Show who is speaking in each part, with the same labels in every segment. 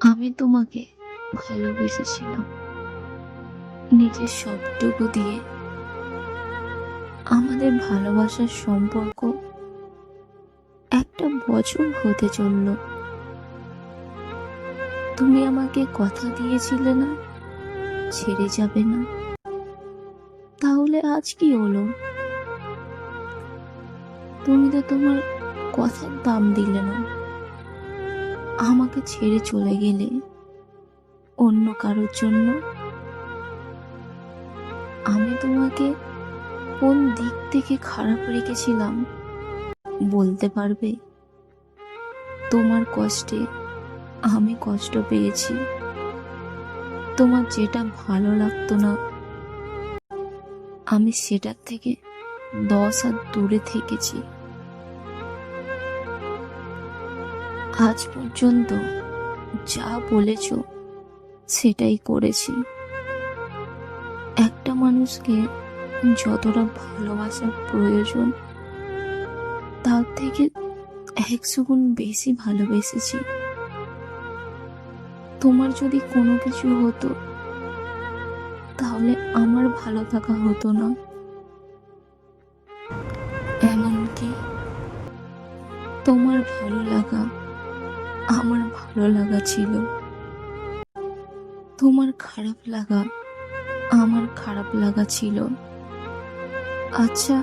Speaker 1: আমি তোমাকে ভালোবেসেছিলাম। নিজের সবটুকু দিয়ে আমাদের ভালোবাসার সম্পর্ক একটা বছর হতে চলল। তুমি আমাকে কথা দিয়েছিলে না, ছেড়ে যাবে না। তাহলে আজ কি হলো? তুমি তো তোমার কথার দাম দিলে না। আমাকে ছেড়ে চলে গেলে অন্য কারোর জন্য? আমি তোমাকে কোন দিক থেকে খারাপ রেখেছিলাম বলতে পারবে? তোমার কষ্টে আমি কষ্ট পেয়েছি। তোমার যেটা ভালো লাগতো না, আমি সেটার থেকে দশ হাত দূরে থেকেছি। আজ পর্যন্ত যা বলেছ সেটাই করেছি। একটা মানুষকে যতটা ভালোবাসার প্রয়োজন, তার থেকে একশো গুণ বেশি ভালোবেসেছি। তোমার যদি কোনো কিছু হতো, তাহলে আমার ভালো থাকা হতো না। এমনকি তোমার ভালো লাগা ভালো লাগা ছিল। তোমার খারাপ লাগা আমার খারাপ লাগা ছিল। আচ্ছা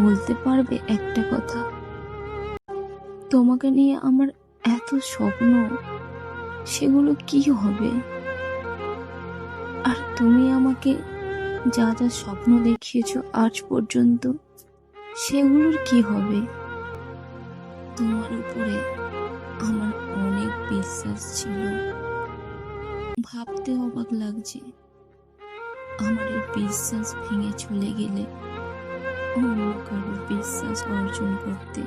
Speaker 1: বলতে পারবে একটা কথা। তোমাকে নিয়ে আমার এত স্বপ্ন, সেগুলো কি হবে? আর তুমি আমাকে যা যা স্বপ্ন দেখিয়েছো আজ পর্যন্ত, সেগুলোর কি হবে? তোমার উপরে আমার অনেক বিশ্বাস ছিল। ভাবতে অবাক লাগছে। আমার এই বিশ্বাস ভেঙে চলে গেলে অন্য কারও বিশ্বাস অর্জন করতে